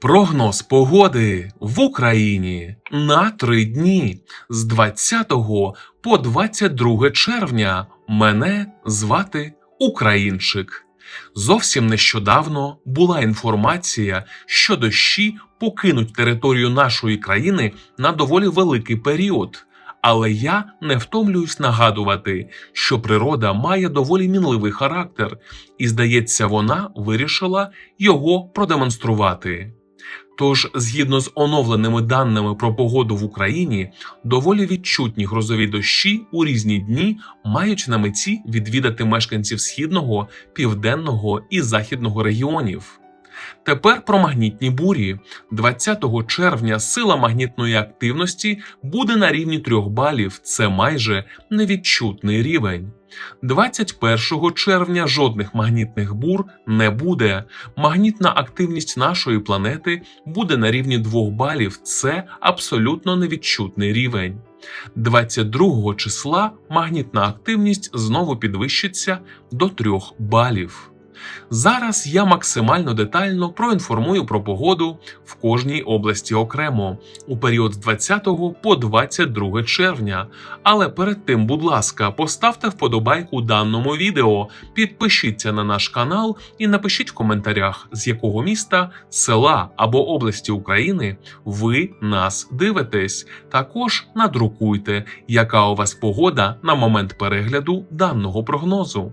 Прогноз погоди в Україні на три дні з 20 по 22 червня. Мене звати Українчик. Зовсім нещодавно була інформація, що дощі покинуть територію нашої країни на доволі великий період. Але я не втомлююсь нагадувати, що природа має доволі мінливий характер, і, здається, вона вирішила його продемонструвати. Тож, згідно з оновленими даними про погоду в Україні, доволі відчутні грозові дощі у різні дні мають на меті відвідати мешканців східного, південного і західного регіонів. Тепер про магнітні бурі. 20 червня сила магнітної активності буде на рівні 3 балів, це майже невідчутний рівень. 21 червня жодних магнітних бур не буде. Магнітна активність нашої планети буде на рівні 2 балів, це абсолютно невідчутний рівень. 22 числа магнітна активність знову підвищиться до 3 балів. Зараз я максимально детально проінформую про погоду в кожній області окремо у період з 20 по 22 червня. Але перед тим, будь ласка, поставте вподобайку даному відео, підпишіться на наш канал і напишіть в коментарях, з якого міста, села або області України ви нас дивитесь. Також надрукуйте, яка у вас погода на момент перегляду даного прогнозу.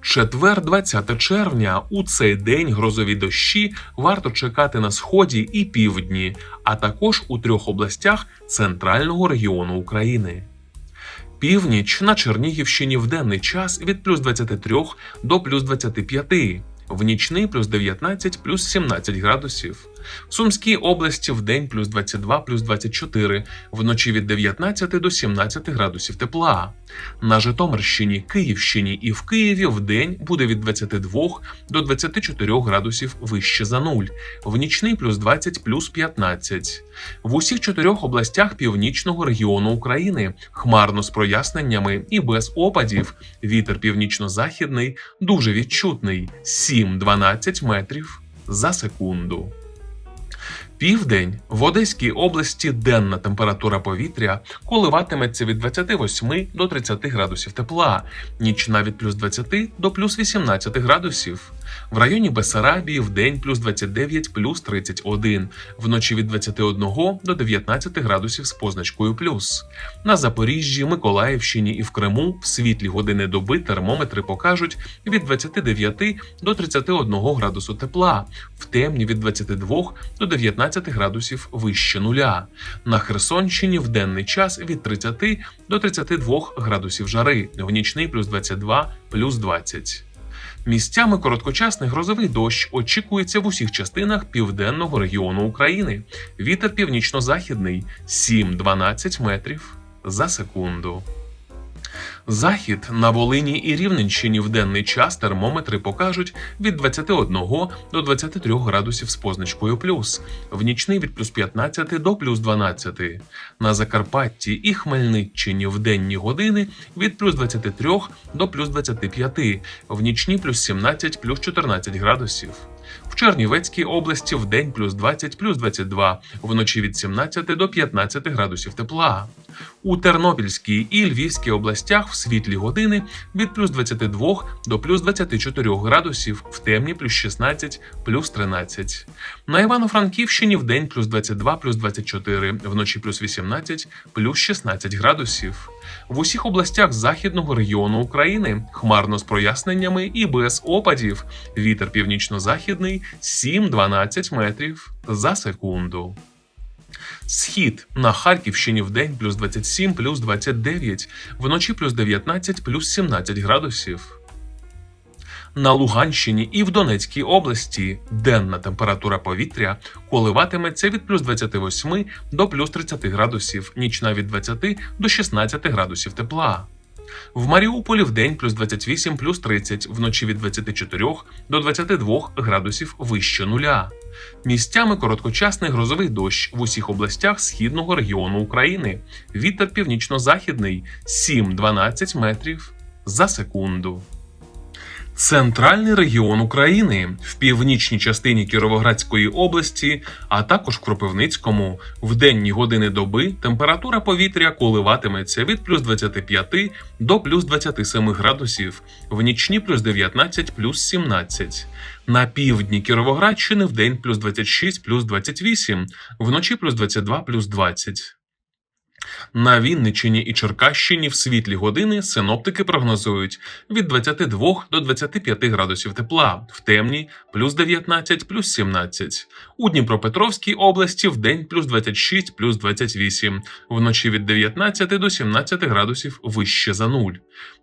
Четвер, 20 червня, у цей день грозові дощі варто чекати на сході і півдні, а також у трьох областях центрального регіону України. Північ на Чернігівщині в денний час від плюс 23 до плюс 25, в нічний плюс 19 плюс 17 градусів. В Сумській області в день плюс 22 плюс 24, вночі від 19 до 17 градусів тепла. На Житомирщині, Київщині і в Києві в день буде від 22 до 24 градусів вище за нуль, в нічний плюс 20 плюс 15. В усіх чотирьох областях північного регіону України хмарно з проясненнями і без опадів. Вітер північно-західний дуже відчутний 7-12 метрів за секунду. Південь в Одеській області денна температура повітря коливатиметься від 28 до 30 градусів тепла, нічна від плюс 20 до плюс 18 градусів. В районі Бесарабії в день плюс 29 плюс 31, вночі від 21 до 19 градусів з позначкою плюс. На Запоріжжі, Миколаївщині і в Криму в світлі години доби термометри покажуть від 29 до 31 градусу тепла, в темні від 22 до 19 градусів вище нуля. На Херсонщині в денний час від 30 до 32 градусів жари, в нічний плюс 22 плюс 20. Місцями короткочасний грозовий дощ очікується в усіх частинах південного регіону України. Вітер північно-західний 7-12 метрів за секунду. Захід на Волині і Рівненщині в денний час термометри покажуть від 21 до 23 градусів з позначкою плюс, в нічний від плюс 15 до плюс 12. На Закарпатті і Хмельниччині в денні години від плюс 23 до плюс 25, в нічні плюс 17 плюс 14 градусів. Чернівецькій області в день плюс 20 плюс 22, вночі від 17 до 15 градусів тепла. У Тернопільській і Львівській областях в світлі години від плюс 22 до плюс 24 градусів, в темні плюс 16 плюс 13. На Івано-Франківщині в день плюс 22 плюс 24, вночі плюс 18 плюс 16 градусів. В усіх областях західного регіону України хмарно з проясненнями і без опадів. Вітер північно-західний 7-12 метрів за секунду. Схід на Харківщині в день плюс 27 плюс 29, вночі плюс 19 плюс 17 градусів. На Луганщині і в Донецькій області денна температура повітря коливатиметься від плюс 28 до плюс 30 градусів, нічна від 20 до 16 градусів тепла. В Маріуполі в день плюс 28 плюс 30, вночі від 24 до 22 градусів вище нуля. Місцями короткочасний грозовий дощ в усіх областях східного регіону України. Вітер північно-західний 7-12 метрів за секунду. Центральний регіон України в північній частині Кіровоградської області, а також в Кропивницькому, в денні години доби температура повітря коливатиметься від плюс 25 до плюс 27 градусів, в нічні плюс 19 плюс 17. На півдні Кіровоградщини в день плюс 26 плюс 28, вночі плюс 22 плюс 20. На Вінниччині і Черкащині в світлі години синоптики прогнозують від 22 до 25 градусів тепла, в темні плюс 19 плюс 17. У Дніпропетровській області в день плюс 26 плюс 28, вночі від 19 до 17 градусів вище за нуль.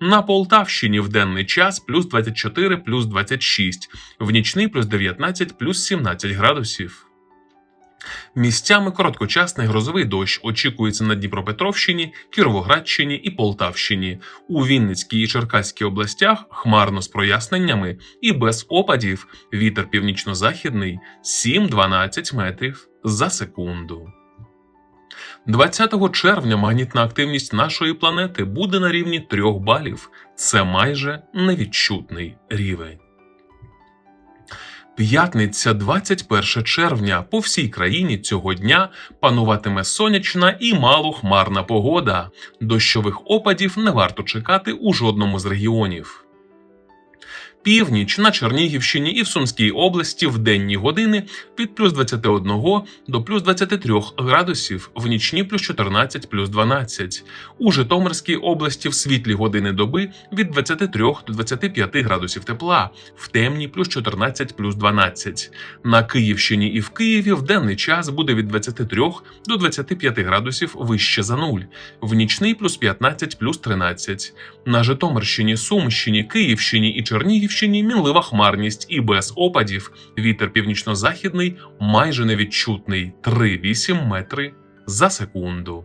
На Полтавщині в денний час плюс 24 плюс 26, в нічний плюс 19 плюс 17 градусів. Місцями короткочасний грозовий дощ очікується на Дніпропетровщині, Кіровоградщині і Полтавщині. У Вінницькій і Черкаській областях хмарно з проясненнями і без опадів вітер північно-західний 7-12 метрів за секунду. 20 червня магнітна активність нашої планети буде на рівні 3 балів. Це майже невідчутний рівень. П'ятниця 21 червня по всій країні цього дня пануватиме сонячна і малохмарна погода. Дощових опадів не варто чекати у жодному з регіонів. Північ на Чернігівщині і в Сумській області в денні години від плюс 21 до плюс 23 градусів, в нічні плюс 14 плюс 12. У Житомирській області в світлі години доби від 23 до 25 градусів тепла, в темні плюс 14 плюс 12. На Київщині і в Києві в денний час буде від 23 до 25 градусів вище за нуль, в нічний плюс 15 плюс 13. На Житомирщині, Сумщині, Київщині і Чернігівщині мінлива хмарність і без опадів. Вітер північно-західний майже невідчутний 3,8 метри за секунду.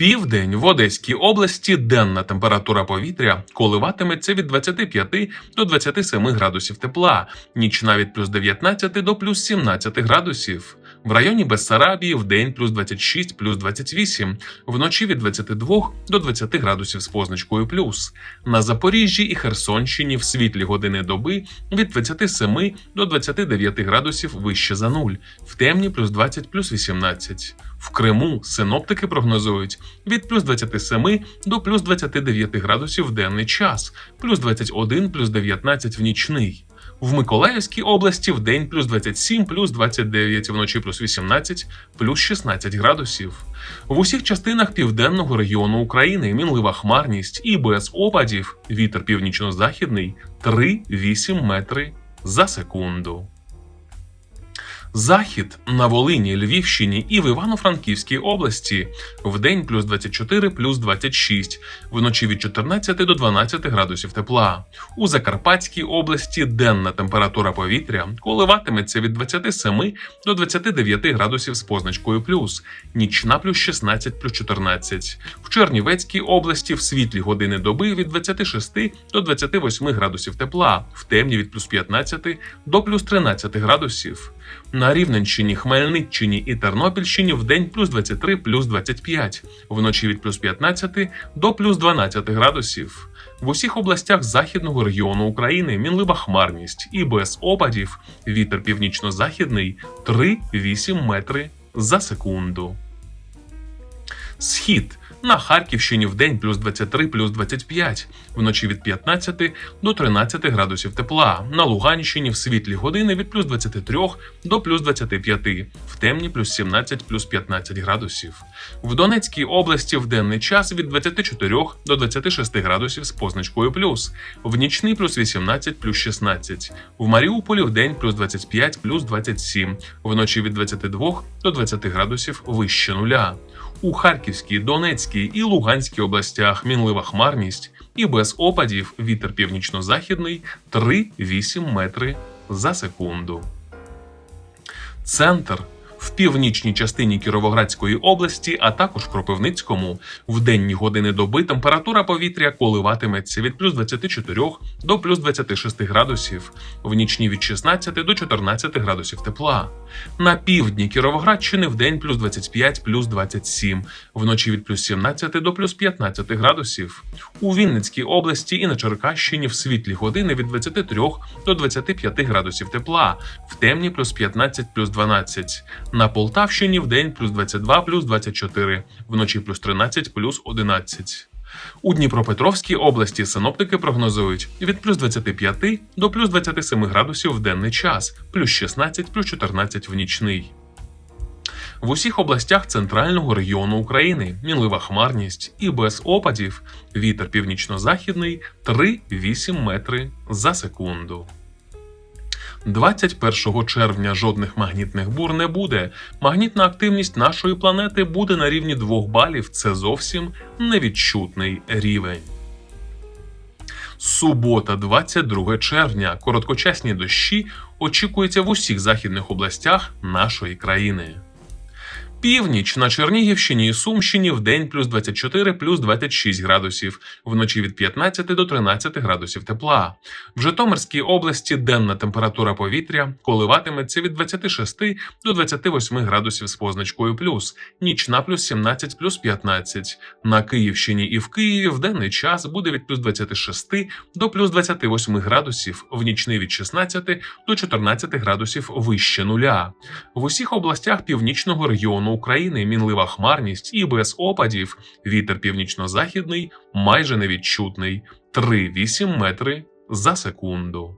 Південь в Одеській області денна температура повітря коливатиметься від 25 до 27 градусів тепла, нічна від плюс 19 до плюс 17 градусів. В районі Бессарабії в день плюс 26 плюс 28, вночі від 22 до 20 градусів з позначкою плюс. На Запоріжжі і Херсонщині в світлі години доби від 27 до 29 градусів вище за нуль, в темні плюс 20 плюс 18. В Криму синоптики прогнозують від плюс 27 до плюс 29 градусів в денний час, плюс 21 плюс 19 в нічний. В Миколаївській області в день плюс 27, плюс 29, вночі плюс 18, плюс 16 градусів. В усіх частинах південного регіону України мінлива хмарність і без опадів вітер північно-західний 3-8 метри за секунду. Захід на Волині, Львівщині і в Івано-Франківській області в день плюс 24, плюс 26, вночі від 14 до 12 градусів тепла. У Закарпатській області денна температура повітря коливатиметься від 27 до 29 градусів з позначкою плюс, нічна плюс 16 плюс 14. В Чернівецькій області в світлі години доби від 26 до 28 градусів тепла, в темні від плюс 15 до плюс 13 градусів. На Рівненщині, Хмельниччині і Тернопільщині в день плюс 23 плюс 25, вночі від плюс 15 до плюс 12 градусів. В усіх областях західного регіону України мінлива хмарність і без опадів вітер північно-західний 3-8 метри за секунду. Схід на Харківщині в день плюс 23 плюс 25, вночі від 15 до 13 градусів тепла. На Луганщині в світлі години від плюс 23 до плюс 25, в темні плюс 17 плюс 15 градусів. В Донецькій області в денний час від 24 до 26 градусів з позначкою плюс, в нічний плюс 18 плюс 16, в Маріуполі в день плюс 25 плюс 27, вночі від 22 до 20 градусів вище нуля. У Харківській, Донецькій і Луганській областях мінлива хмарність і без опадів вітер північно-західний 3-8 метри за секунду. Центр в північній частині Кіровоградської області, а також Кропивницькому, в денні години доби температура повітря коливатиметься від плюс 24 до плюс 26 градусів, в нічні від 16 до 14 градусів тепла. На півдні Кіровоградщини в день плюс 25 плюс 27, вночі від плюс 17 до плюс 15 градусів. У Вінницькій області і на Черкащині в світлі години від 23 до 25 градусів тепла, в темні плюс 15 плюс 12. На Полтавщині в день плюс 22 плюс 24, вночі плюс 13 плюс 11. У Дніпропетровській області синоптики прогнозують від плюс 25 до плюс 27 градусів в денний час, плюс 16 плюс 14 в нічний. В усіх областях центрального регіону України мінлива хмарність і без опадів вітер північно-західний 3-8 метри за секунду. 21 червня жодних магнітних бур не буде. Магнітна активність нашої планети буде на рівні 2 балів. Це зовсім невідчутний рівень. Субота, 22 червня. Короткочасні дощі очікуються в усіх західних областях нашої країни. Північ на Чернігівщині і Сумщині в день плюс 24 плюс 26 градусів, вночі від 15 до 13 градусів тепла. В Житомирській області денна температура повітря коливатиметься від 26 до 28 градусів з позначкою плюс, нічна плюс 17 плюс 15. На Київщині і в Києві в денний час буде від плюс 26 до плюс 28 градусів, в нічний від 16 до 14 градусів вище нуля. В усіх областях північного регіону України мінлива хмарність і без опадів. Вітер північно-західний майже невідчутний 3-8 метри за секунду.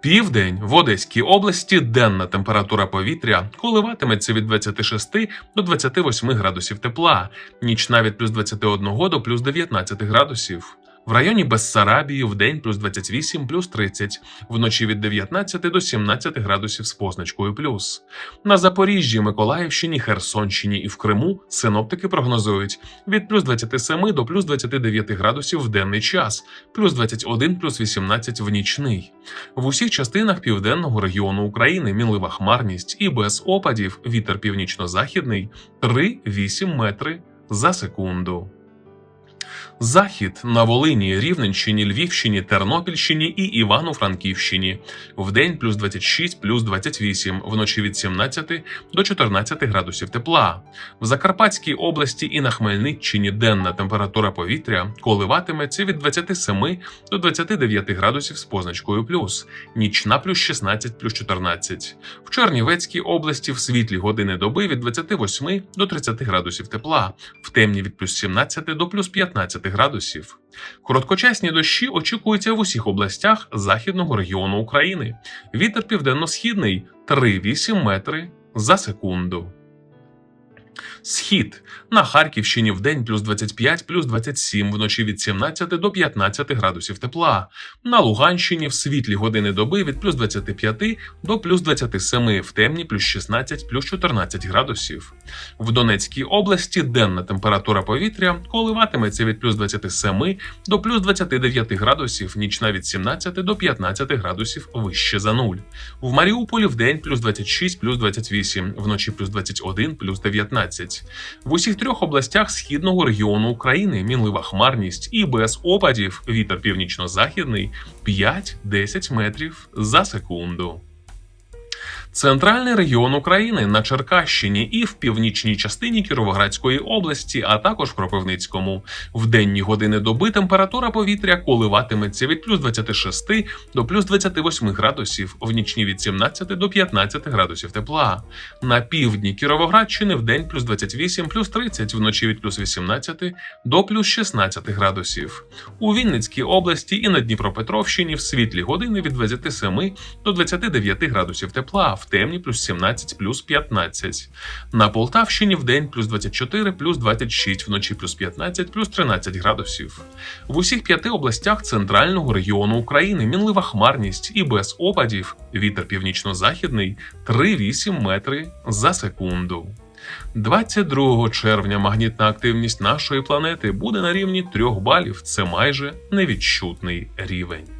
Південь в Одеській області денна температура повітря коливатиметься від 26 до 28 градусів тепла, нічна від плюс 21 до плюс 19 градусів. В районі Бессарабії в день плюс 28 плюс 30, вночі від 19 до 17 градусів з позначкою плюс. На Запоріжжі, Миколаївщині, Херсонщині і в Криму синоптики прогнозують від плюс 27 до плюс 29 градусів в денний час, плюс 21 плюс 18 в нічний. В усіх частинах південного регіону України мінлива хмарність і без опадів вітер північно-західний 3-8 метри за секунду. Захід на Волині, Рівненщині, Львівщині, Тернопільщині і Івано-Франківщині. Вдень плюс 26, плюс 28, вночі від 17 до 14 градусів тепла. В Закарпатській області і на Хмельниччині денна температура повітря коливатиметься від 27 до 29 градусів з позначкою плюс, нічна плюс 16 плюс 14. В Чернівецькій області в світлі години доби від 28 до 30 градусів тепла, в темні від плюс 17 до плюс 15 градусів. Короткочасні дощі очікуються в усіх областях західного регіону України. Вітер південно-східний 3-8 метри за секунду. Схід на Харківщині в день плюс 25, плюс 27, вночі від 17 до 15 градусів тепла. На Луганщині в світлі години доби від плюс 25 до плюс 27, в темні плюс 16, плюс 14 градусів. В Донецькій області денна температура повітря коливатиметься від плюс 27 до плюс 29 градусів, нічна від 17 до 15 градусів вище за нуль. В Маріуполі в день плюс 26, плюс 28, вночі плюс 21, плюс 19. В усіх трьох областях східного регіону України мінлива хмарність і без опадів вітер північно-західний 5-10 метрів за секунду. Центральний регіон України на Черкащині і в північній частині Кіровоградської області, а також в Кропивницькому. В денні години доби температура повітря коливатиметься від плюс 26 до плюс 28 градусів, в нічні від 17 до 15 градусів тепла. На півдні Кіровоградщини в день плюс 28, плюс 30, вночі від плюс 18 до плюс 16 градусів. У Вінницькій області і на Дніпропетровщині в світлі години від 27 до 29 градусів тепла в темні плюс 17 плюс 15. На Полтавщині в день плюс 24 плюс 26, вночі плюс 15 плюс 13 градусів. В усіх п'яти областях центрального регіону України мінлива хмарність і без опадів. Вітер північно-західний 3,8 метри за секунду. 22 червня магнітна активність нашої планети буде на рівні 3 балів. Це майже невідчутний рівень.